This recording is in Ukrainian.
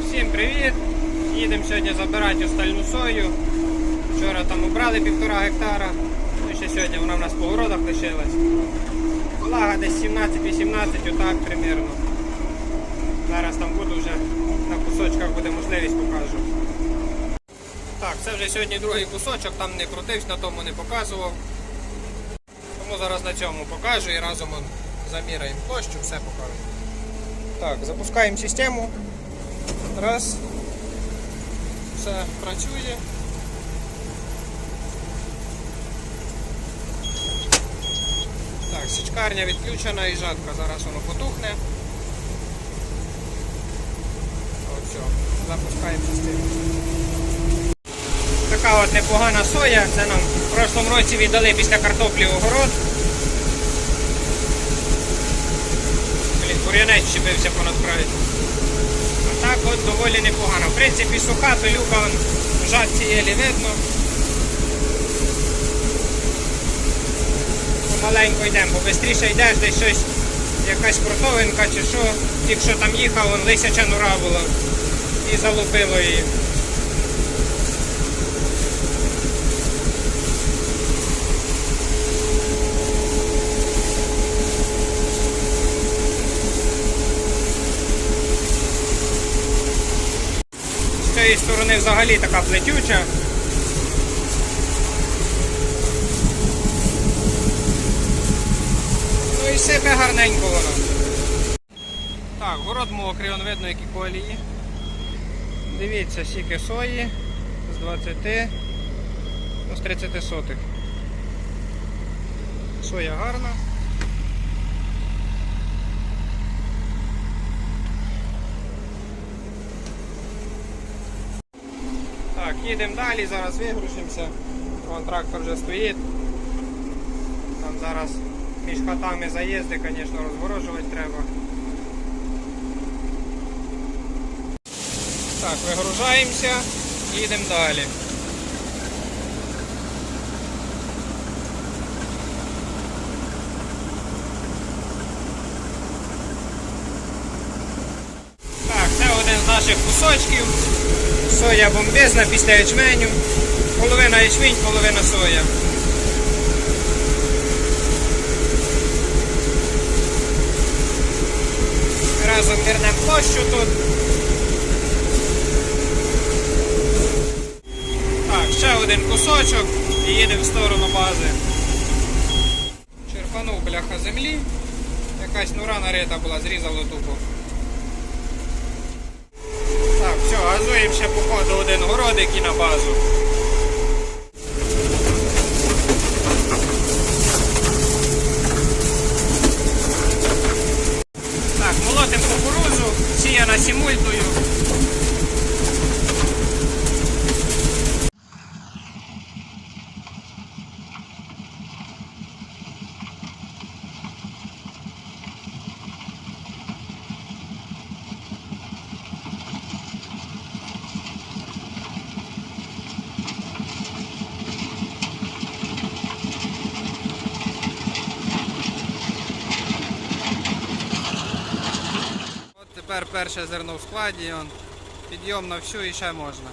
Так, всім привіт! Їдемо сьогодні забирати остальну сою. Вчора там убрали півтора гектара. Ну, ще сьогодні вона в нас по городах лишилась. Влага десь 17-18, отак примерно. Зараз там буду вже на кусочках буде можливість покажу. Так, це вже сьогодні другий кусочок, там не крутився, на тому не показував. Тому зараз на цьому покажу і разом заміряємо площу, все покажу. Так, запускаємо систему. Раз. Все працює. Так, січкарня відключена і жатка. Зараз воно потухне. От все, запускаємо систему. Така от непогана соя. Це нам в прошлому році віддали після картоплі огород. Блін, бур'янець чіпився понад край. Так от доволі непогано. В принципі, суха пилюка в жатці єлі видно. Маленько йдемо, бо швидше йдеш, десь щось, якась крутовинка чи що. Тільки що там їхав, он лисяча нура була. І залупило її. З цієї сторони взагалі така плетюча. Ну і себе гарненько воно. Так, город мокрий, он видно, які колії. Дивіться, сіки сої з 20, ну, з 30 сотих. Соя гарна. Так, їдемо далі, зараз вигрушимося. Вон трактор вже стоїть. Там зараз між хатами заїзди, звісно, розгорожувати треба. Так, вигружаємося, їдемо далі. Так, це один з наших кусочків. Соя бомбезна після ячменю. Половина ячмінь, половина соя. Разом мірнемо площу тут. Так, ще один кусочок і їдемо в сторону бази. Черпанув бляха землі. Якась нура нарита була, зрізало тупо. Все, газуємо ще по один городик і на базу. Тепер перше зерно в складі, підйом на всю і ще можна.